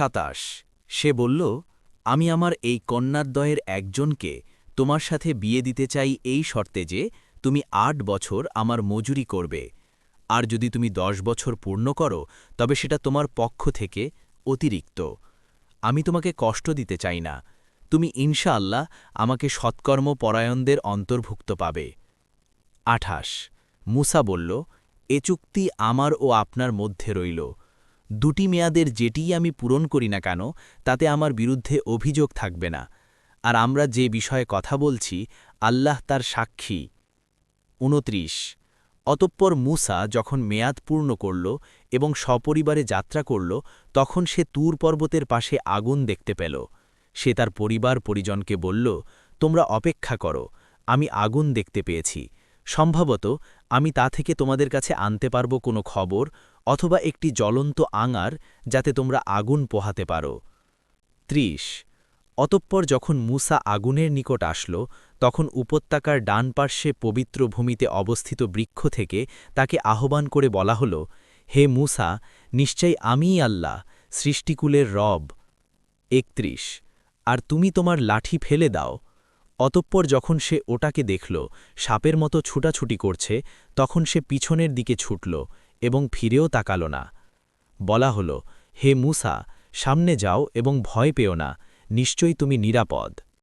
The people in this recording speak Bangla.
সাতাশ। সে বলল, আমি আমার এই কন্যাদ্বয়ের একজনকে তোমার সাথে বিয়ে দিতে চাই এই শর্তে যে তুমি আট বছর আমার মজুরি করবে। আর যদি তুমি দশ বছর পূর্ণ করো, তবে সেটা তোমার পক্ষ থেকে অতিরিক্ত। আমি তোমাকে কষ্ট দিতে চাই না। তুমি ইনশাআল্লাহ আমাকে সৎকর্ম পরায়ণদের অন্তর্ভুক্ত পাবে। আঠাশ। মুসা বলল, এ চুক্তি আমার ও আপনার মধ্যে রইল। দুটি মেয়াদের যেটিই আমি পূরণ করি না কেন, তাতে আমার বিরুদ্ধে অভিযোগ থাকবে না। আর আমরা যে বিষয়ে কথা বলছি, আল্লাহ তার সাক্ষী। উনত্রিশ। অতঃপর মুসা যখন মেয়াদ পূর্ণ করল এবং সপরিবারে যাত্রা করল, তখন সে তুর পর্বতের পাশে আগুন দেখতে পেল। সে তার পরিবার পরিজনকে বলল, তোমরা অপেক্ষা করো, আমি আগুন দেখতে পেয়েছি। সম্ভবত আমি তা থেকে তোমাদের কাছে আনতে পারব কোনো খবর অথবা একটি জ্বলন্ত আঙার যাতে তোমরা আগুন পোহাতে পারো। ত্রিশ, অতঃপর যখন মুসা আগুনের নিকট আসল, তখন উপত্যকার ডান পার্শ্বে পবিত্র ভূমিতে অবস্থিত বৃক্ষ থেকে তাকে আহ্বান করে বলা হল, হে মুসা নিশ্চয়ই আমিই আল্লাহ, সৃষ্টিকুলের রব। একত্রিশ, আর তুমি তোমার লাঠি ফেলে দাও। অতঃপর যখন সে ওটাকে দেখল, সাপের মতো ছুটাছুটি করছে, তখন সে পিছনের দিকে ছুটল। এবং ফিরেও তাকাল না। বলা হল, হে মুসা, সামনে যাও এবং ভয় পেও না, নিশ্চয়ই তুমি নিরাপদ।